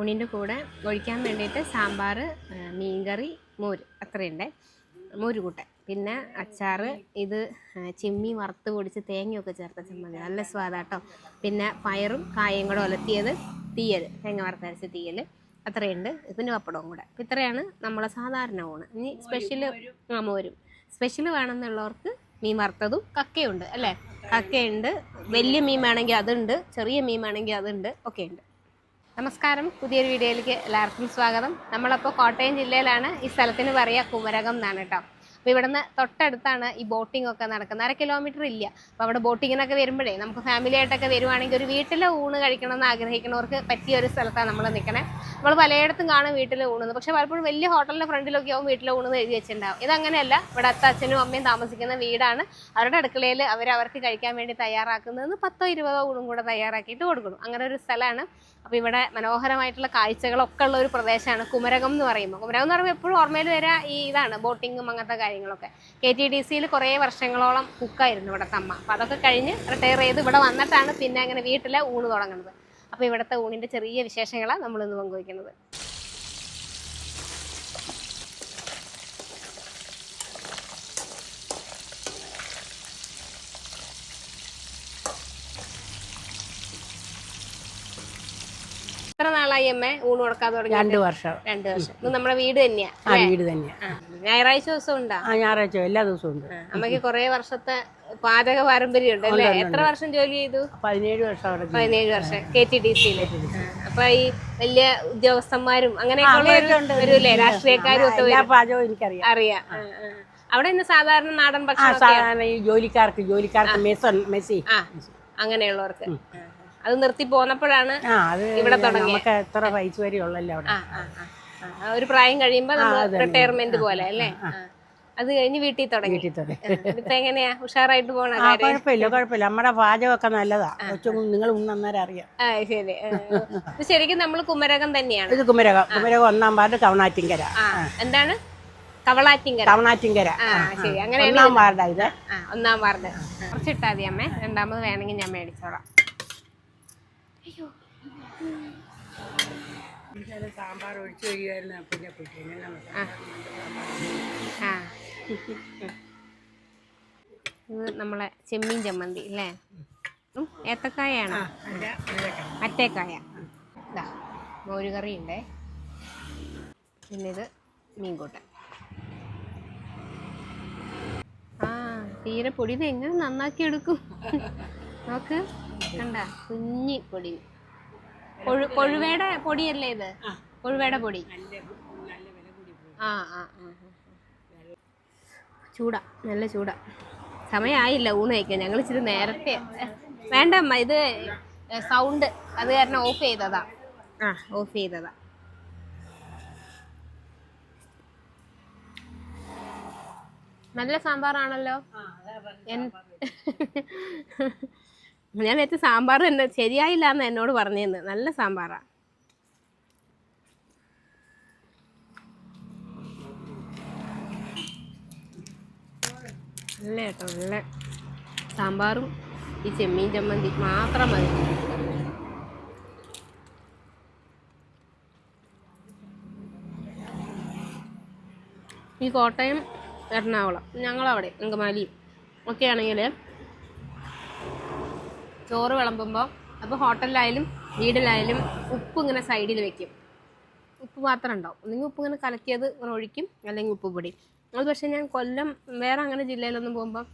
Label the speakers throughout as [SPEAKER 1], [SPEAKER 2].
[SPEAKER 1] ഊണിന്റെ കൂടെ ഒഴിക്കാൻ വേണ്ടിയിട്ട് സാമ്പാർ മീൻകറി മോര്. അത്രയുണ്ട്. മോര് കൂട്ടൻ. പിന്നെ അച്ചാർ ഇത് ചിമ്മി വറുത്ത് പൊടിച്ച് തേങ്ങയൊക്കെ ചേർത്ത ചമ്മന്തി. നല്ല സ്വാദാട്ടോ പിന്നെ പയറും കായും കൂടെ ഒലത്തിയത് തീയൽ തേങ്ങ വറുത്തരച്ച് തീയൽ അത്രയുണ്ട്. പിന്നെ പപ്പടവും കൂടെ. ഇത്രയാണ് നമ്മളെ സാധാരണ ഊണ്. ഇനി സ്പെഷ്യൽ ആ മോരും. സ്പെഷ്യൽ വേണമെന്നുള്ളവർക്ക് മീൻ വറുത്തതും കക്കയുണ്ട് അല്ലേ? കക്കയുണ്ട്. വലിയ മീൻ വേണമെങ്കിൽ അതുണ്ട് ചെറിയ മീൻ വേണമെങ്കിൽ അതുണ്ട് ഒക്കെ ഉണ്ട് നമസ്കാരം. പുതിയൊരു വീഡിയോയിലേക്ക് എല്ലാവർക്കും സ്വാഗതം. നമ്മളപ്പോൾ കോട്ടയം ജില്ലയിലാണ് ഈ സ്ഥലത്തിന് പറയുക കുമരകം എന്നാണ് കേട്ടോ. അപ്പോൾ ഇവിടുന്ന് തൊട്ടടുത്താണ് ഈ ബോട്ടിംഗ് ഒക്കെ നടക്കുന്നത്. അര കിലോമീറ്റർ ഇല്ല. അപ്പോൾ അവിടെ ബോട്ടിങ്ങിനൊക്കെ വരുമ്പോഴേ നമുക്ക് ഫാമിലി ആയിട്ടൊക്കെ വരുവാണെങ്കിൽ ഒരു വീട്ടിലെ ഊണ് കഴിക്കണം എന്ന് ആഗ്രഹിക്കുന്നവർക്ക് പറ്റിയ ഒരു സ്ഥലത്താണ് നമ്മൾ നിൽക്കണേ നമ്മൾ പലയിടത്തും കാണും വീട്ടിലെ ഊണെന്ന് പക്ഷെ പലപ്പോഴും വലിയ ഹോട്ടലിന്റെ ഫ്രണ്ടിലൊക്കെ ആവും വീട്ടിലെ ഊണെന്ന് എഴുതി വെച്ചിട്ടുണ്ടാവും. ഇതങ്ങനെയല്ല. ഇവിടെ അച്ഛനും അമ്മയും താമസിക്കുന്ന വീടാണ്. അവരുടെ അടുക്കളയിൽ അവർ അവർക്ക് കഴിക്കാൻ വേണ്ടി തയ്യാറാക്കുന്നത് പത്തോ ഇരുപതോ ഊണും കൂടെ തയ്യാറാക്കിയിട്ട് കൊടുക്കണം അങ്ങനെ ഒരു സ്ഥലമാണ്. അപ്പോൾ ഇവിടെ മനോഹരമായിട്ടുള്ള കാഴ്ചകളൊക്കെ ഉള്ള ഒരു പ്രദേശമാണ് കുമരകം എന്ന് പറയുമ്പോൾ. കുമരകം എന്ന് പറയുമ്പോൾ എപ്പോഴും ഓർമ്മയിൽ വരാ ഈ ഇതാണ് ബോട്ടിങ്ങും അങ്ങനത്തെ കാര്യങ്ങളൊക്കെ. കെ ടി ഡി സിയിൽ കുറേ വർഷങ്ങളോളം കുക്കായിരുന്നു ഇവിടുത്തെ അമ്മ അപ്പോൾ അതൊക്കെ കഴിഞ്ഞ് റിട്ടയർ ചെയ്ത് ഇവിടെ വന്നിട്ടാണ് പിന്നെ അങ്ങനെ വീട്ടിലെ ഊണ് തുടങ്ങുന്നത്. അപ്പോൾ ഇവിടുത്തെ ഊണിന്റെ ചെറിയ വിശേഷങ്ങളാണ് നമ്മളിന്ന് പങ്കുവയ്ക്കുന്നത് എത്ര നാളായി അമ്മ ഊണ് കൊടുക്കാതെ തുടങ്ങി
[SPEAKER 2] രണ്ട് വർഷം.
[SPEAKER 1] രണ്ട് വർഷം. ഇത് നമ്മുടെ വീട് തന്നെയാ
[SPEAKER 2] ആ വീട് തന്നെയാ.
[SPEAKER 1] ഞായറാഴ്ച ദിവസം ഉണ്ടാ?
[SPEAKER 2] ആ ഞായറാഴ്ച എല്ലാ ദിവസവും ഉണ്ട്.
[SPEAKER 1] അമ്മയ്ക്ക് കുറെ വർഷത്തെ പാചക പാരമ്പര്യം ഉണ്ട് അല്ലേ? എത്ര വർഷം ജോലി ചെയ്തു?
[SPEAKER 2] പതിനേഴ് വർഷം അവിടെ.
[SPEAKER 1] പതിനേഴ് വർഷം. കെ ടി ഡി സിയിൽ അപ്പൊ ഈ വലിയ ഉദ്യോഗസ്ഥന്മാരും അങ്ങനെയൊക്കെ. വരൂലേ രാഷ്ട്രീയക്കാരും ഒക്കെ അറിയാം. അവിടെ ഇന്ന് സാധാരണ നാടൻ ഭക്ഷണം
[SPEAKER 2] സാധാരണ ഈ ജോലിക്കാർക്ക് ജോലിക്കാർക്ക് മെസ്സി.
[SPEAKER 1] അങ്ങനെയുള്ളവർക്ക്. അത് നിർത്തി പോന്നപ്പോഴാണ് ഇവിടെ
[SPEAKER 2] നമുക്ക് എത്ര വയസ്സ് വരെ ഉള്ളല്ലോ അവിടെ?
[SPEAKER 1] ഒരു പ്രായം കഴിയുമ്പോ നമ്മൾ റിട്ടയർമെന്റ് പോലെ അല്ലേ? അത് കഴിഞ്ഞ് വീട്ടിൽ തുടങ്ങി. ഇപ്പൊ എങ്ങനെയാ? ഉഷാറായിട്ട് പോണ
[SPEAKER 2] കുഴപ്പമില്ല കുഴപ്പമില്ല. നമ്മുടെ പാചകമൊക്കെ നല്ലതാ. നിങ്ങൾ നന്നേരം അറിയാം.
[SPEAKER 1] ശരി. ശരിക്കും നമ്മൾ കുമരകം തന്നെയാണ്.
[SPEAKER 2] ഇത് കുമരകം. കുമരകം ഒന്നാം വാർഡ് കവണാറ്റിങ്കര.
[SPEAKER 1] എന്താണ്? കവളാറ്റിങ്കര.
[SPEAKER 2] കവണാറ്റിങ്കര.
[SPEAKER 1] ശരി. അങ്ങനെയാണ്
[SPEAKER 2] ഒന്നാം വാർഡാ ഇത്.
[SPEAKER 1] ഒന്നാം വാർഡ് കുറച്ചിട്ടാ മതി അമ്മേ. രണ്ടാമത് വേണമെങ്കിൽ ഞാൻ മേടിച്ചോളാം.
[SPEAKER 2] സാമ്പാർ ഒഴിച്ചു കഴിയുമായിരുന്നു. പിന്നെ
[SPEAKER 1] ആ. ഇത് നമ്മളെ ചെമ്മീൻ ചമ്മന്തി അല്ലേ? ഏത്തക്കായാണ് അറ്റേക്കായ മോര് കറി ഉണ്ടേ പിന്നെ ഇത് മീൻകൂട്ടൻ ആ തീരെ പൊടി ഇത് എങ്ങനെ നന്നാക്കി എടുക്കും നോക്ക്. കണ്ട കുഞ്ഞി പൊടി കൊഴു കൊഴുവയുടെ പൊടിയല്ലേ ഇത്? കൊഴുവയുടെ പൊടി. ആ ആ. ചൂടാ നല്ല ചൂടാ. സമയമായില്ല ഊണ് കഴിക്കാൻ. ഞങ്ങൾ ഇച്ചിരി നേരത്തെ. വേണ്ട അമ്മ ഇത് സൗണ്ട്. അത് കാരണം ഓഫ് ചെയ്തതാ. ആ. ഓഫ് ചെയ്തതാ. നല്ല സാമ്പാറാണല്ലോ? ഞാൻ വെച്ച സാമ്പാർ എന്നെ ശരിയായില്ല എന്ന് എന്നോട് പറഞ്ഞിരുന്നു. നല്ല സാമ്പാറാ. നല്ല കേട്ടോ നല്ല സാമ്പാറും ഈ ചെമ്മീൻ ചമ്മന്തി മാത്രം മതി. ഈ കോട്ടയം എറണാകുളം ഞങ്ങളവിടെ അങ്കമാലിയും ഒക്കെ ആണെങ്കിൽ ചോറ് വിളമ്പുമ്പോൾ അപ്പോൾ ഹോട്ടലിലായാലും വീടിലായാലും ഉപ്പ് ഇങ്ങനെ സൈഡിൽ വെക്കും. ഉപ്പ് മാത്രം ഉണ്ടാവും. ഒന്നെങ്കിൽ ഉപ്പ് ഇങ്ങനെ കലക്കിയത് ഇങ്ങനെ ഒഴിക്കും അല്ലെങ്കിൽ ഉപ്പ് പൊടി. അത് പക്ഷേ ഞാൻ കൊല്ലം വേറെ അങ്ങനെ ജില്ലയിലൊന്നും പോകുമ്പോൾ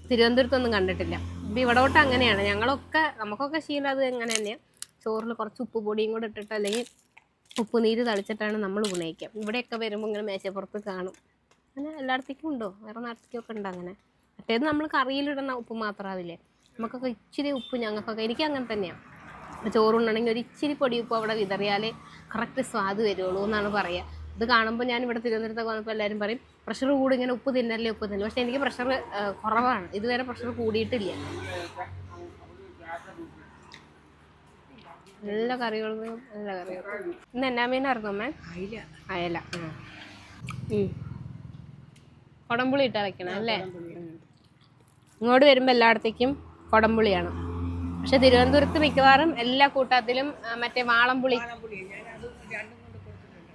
[SPEAKER 1] തിരുവനന്തപുരത്തൊന്നും കണ്ടിട്ടില്ല. ഇപ്പം ഇവിടോട്ട് അങ്ങനെയാണ്. ഞങ്ങളൊക്കെ നമുക്കൊക്കെ ശീലം അത് അങ്ങനെ തന്നെയാണ് ചോറിൽ കുറച്ച് ഉപ്പ് പൊടിയും കൂടെ ഇട്ടിട്ട് അല്ലെങ്കിൽ ഉപ്പ് നീര് തളിച്ചിട്ടാണ് നമ്മൾ ഉണയിക്കുക. ഇവിടെയൊക്കെ വരുമ്പോൾ ഇങ്ങനെ മേശപ്പുറത്ത് കാണും. അങ്ങനെ എല്ലായിടത്തേക്കും ഉണ്ടോ? വേറെ നാട്ടിലേക്കൊക്കെ ഉണ്ടോ അങ്ങനെ? മറ്റേത് നമ്മൾ കറിയിലിടുന്ന ഉപ്പ് മാത്രമാവില്ലേ നമുക്കൊക്കെ ഇച്ചിരി ഉപ്പ് ഞങ്ങൾക്കൊക്കെ എനിക്ക് അങ്ങനെ തന്നെയാണ് ചോറുണ്ടെങ്കിൽ ഒരു ഇച്ചിരി പൊടി ഉപ്പ് അവിടെ വിതറിയാലേ കറക്റ്റ് സ്വാദ് വരുള്ളൂ എന്നാണ് പറയുക ഇത് കാണുമ്പോൾ ഞാൻ ഇവിടെ തിരുവനന്തപുരത്തൊക്കെ വന്നപ്പോൾ എല്ലാവരും പറയും പ്രഷർ കൂടി ഇങ്ങനെ ഉപ്പ് തിന്നല്ലേ ഉപ്പ് തിന്നല്ലേ പക്ഷേ എനിക്ക് പ്രഷർ കുറവാണ്. ഇതുവരെ പ്രഷർ കൂടിയിട്ടില്ല. നല്ല കറികളും നല്ല കറികളും. ഇന്ന് എന്നാ മീനായിരുന്നു അമ്മേ? അയല. അയല. കുടംപുളി ഇട്ടാ വെക്കണം അല്ലേ. ഇങ്ങോട്ട് വരുമ്പോൾ എല്ലായിടത്തേക്കും കൊടംപുളിയാണ്. പക്ഷെ തിരുവനന്തപുരത്ത് മിക്കവാറും എല്ലാ കൂട്ടത്തിലും മറ്റേ വാളംപുളി.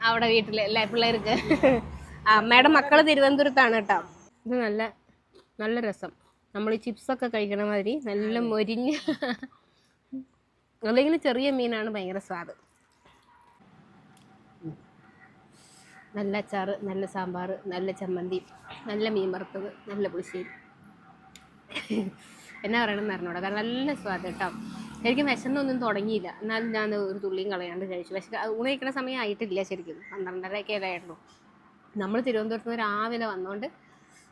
[SPEAKER 1] അവിടെ വീട്ടിൽ അല്ലേ പിള്ളേർക്ക്. അമ്മയുടെ മക്കൾ തിരുവനന്തപുരത്താണ് കേട്ടോ. ഇത് നല്ല നല്ല രസം. നമ്മൾ ഈ ചിപ്സൊക്കെ കഴിക്കണ മാതിരി നല്ല മൊരിഞ്ഞ് അല്ലെങ്കിൽ ചെറിയ മീനാണ് ഭയങ്കര സ്വാദ്. നല്ല അച്ചാറ് നല്ല സാമ്പാർ നല്ല ചമ്മന്തി നല്ല മീൻ വറുത്തത് നല്ല പുളിശ്ശേരി. എന്നാ പറയണമെന്ന് അറിഞ്ഞൂടാ. കാരണം നല്ല സ്വാദ് കേട്ടോ. ശരിക്കും വിശന്നൊന്നും തുടങ്ങിയില്ല. എന്നാലും ഞാൻ ഒരു തുള്ളിയും കളയാണ്ട് കഴിച്ചു. പക്ഷേ ഊണ് കഴിക്കുന്ന സമയം ആയിട്ടില്ല ശരിക്കും. പന്ത്രണ്ടരയൊക്കെ ആയിരുന്നു നമ്മൾ തിരുവനന്തപുരത്ത് നിന്ന് രാവിലെ വന്നുകൊണ്ട്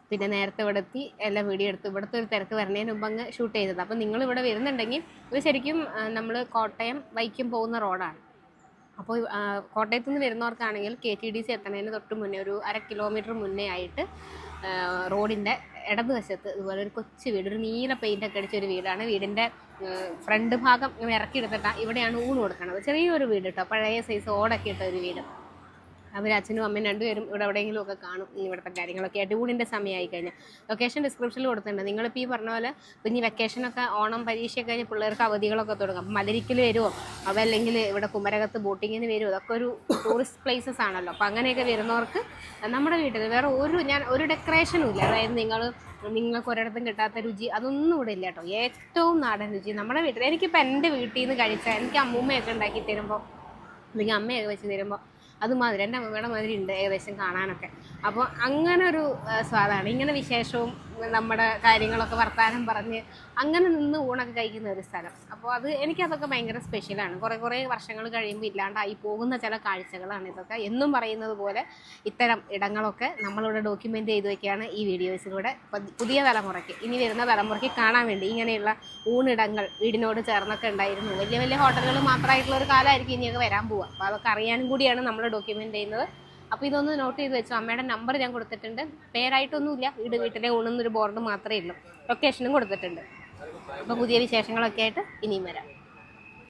[SPEAKER 1] പിന്നെ നേരത്തെ ഇവിടെ എത്തി എല്ലാം വീഡിയോ എടുത്ത് ഇവിടുത്തെ ഒരു തിരക്ക് വരുന്നതിന് മുമ്പ് അങ്ങ് ഷൂട്ട് ചെയ്തത്. അപ്പം നിങ്ങൾ ഇവിടെ വരുന്നുണ്ടെങ്കിൽ ഇത് ശരിക്കും നമ്മൾ കോട്ടയം വൈക്കം പോകുന്ന റോഡാണ്. അപ്പോൾ കോട്ടയത്ത് നിന്ന് വരുന്നവർക്കാണെങ്കിൽ കെ ടി ഡി സി എത്തുന്നതിന് തൊട്ട് മുന്നേ ഒരു അര കിലോമീറ്റർ മുന്നേ ആയിട്ട് റോഡിന്റെ ഇടതുവശത്ത് ഇതുപോലെ ഒരു കൊച്ചു വീട് ഒരു നീല പെയിന്റ് ഒക്കെ അടിച്ച ഒരു വീടാണ്. വീടിന്റെ ഫ്രണ്ട് ഭാഗം ഇറക്കി എടുത്തിട്ടാണ് ഇവിടെയാണ് ഊണ് കൊടുക്കുന്നത് ചെറിയൊരു വീട് കേട്ടോ പഴയ സൈസ് ഓടൊക്കെ ഇട്ട ഒരു വീട്. അവർ അച്ഛനും അമ്മയും രണ്ടുപേരും ഇവിടെ എവിടെയെങ്കിലും ഒക്കെ കാണും ഇവിടുത്തെ കാര്യങ്ങളൊക്കെ ഊണിന്റെ സമയമായി കഴിഞ്ഞാൽ ലൊക്കേഷൻ ഡിസ്ക്രിപ്ഷനിൽ കൊടുത്തിട്ടുണ്ട്. നിങ്ങളിപ്പോൾ ഈ പറഞ്ഞ പോലെ ഇനി വെക്കേഷനൊക്കെ ഓണം പരീക്ഷയൊക്കെ കഴിഞ്ഞ് പിള്ളേർക്ക് അവധികളൊക്കെ തുടങ്ങും. അപ്പം മലരിക്കൽ വരുമോ അതല്ലെങ്കിൽ ഇവിടെ കുമരകത്ത് ബോട്ടിങ്ങിന് വരുമോ അതൊക്കെ ഒരു ടൂറിസ്റ്റ് പ്ലേസസ് ആണല്ലോ. അപ്പോൾ അങ്ങനെയൊക്കെ വരുന്നവർക്ക് നമ്മുടെ വീട്ടിൽ വേറെ ഒരു ഞാൻ ഒരു ഡെക്കറേഷനും ഇല്ല. അതായത് നിങ്ങൾ നിങ്ങൾക്ക് ഒരിടത്തും കിട്ടാത്ത രുചി അതൊന്നും ഇവിടെ ഇല്ല കേട്ടോ. ഏറ്റവും നാടൻ രുചി നമ്മുടെ വീട്ടിൽ. എനിക്കിപ്പോൾ എന്റെ വീട്ടിൽ നിന്ന് കഴിച്ചാൽ എനിക്ക് അമ്മൂമ്മയൊക്കെ ഉണ്ടാക്കി തരുമ്പോൾ അല്ലെങ്കിൽ അമ്മയൊക്കെ വെച്ച് തരുമ്പോൾ അതുമാതിരി എന്റെ അമ്മയുടെ മാതിരി ഉണ്ട് ഏകദേശം കാണാനൊക്കെ. അപ്പോൾ അങ്ങനെ ഒരു സ്വാദാണ്. ഇങ്ങനെ വിശേഷവും നമ്മുടെ കാര്യങ്ങളൊക്കെ വർത്തമാനം പറഞ്ഞ് അങ്ങനെ നിന്ന് ഊണൊക്കെ കഴിക്കുന്ന ഒരു സ്ഥലം. അപ്പോൾ അത് എനിക്കതൊക്കെ ഭയങ്കര സ്പെഷ്യലാണ്. കുറേ കുറേ വർഷങ്ങൾ കഴിയുമ്പോൾ ഇല്ലാണ്ടായി പോകുന്ന ചില കാഴ്ചകളാണ് ഇതൊക്കെ. എന്നും പറയുന്നത് പോലെ ഇത്തരം ഇടങ്ങളൊക്കെ നമ്മളിവിടെ ഡോക്യുമെന്റ് ചെയ്ത് വയ്ക്കുകയാണ് ഈ വീഡിയോസിലൂടെ പതി- പുതിയ തലമുറയ്ക്ക് ഇനി വരുന്ന തലമുറയ്ക്ക് കാണാൻ വേണ്ടി ഇങ്ങനെയുള്ള ഊണിടങ്ങൾ വീടിനോട് ചേർന്നൊക്കെ ഉണ്ടായിരുന്നു. വലിയ വലിയ ഹോട്ടലുകൾ മാത്രമായിട്ടുള്ള ഒരു കാലമായിരിക്കും ഇനിയൊക്കെ വരാൻ പോവുക. അപ്പോൾ അതൊക്കെ അറിയാനും കൂടിയാണ് നമ്മൾ ഡോക്യുമെന്റ് ചെയ്യുന്നത്. അപ്പോൾ ഇതൊന്ന് നോട്ട് ചെയ്ത് വെച്ചു. അമ്മയുടെ നമ്പർ ഞാൻ കൊടുത്തിട്ടുണ്ട്. പേരായിട്ടൊന്നുമില്ല. വീട് വീട്ടിലെ ഊണെന്നൊരു ബോർഡ് മാത്രമേ ഉള്ളൂ. ലൊക്കേഷനും കൊടുത്തിട്ടുണ്ട്. അപ്പോൾ പുതിയ വിശേഷങ്ങളൊക്കെ ആയിട്ട് ഇനിയും വരാം.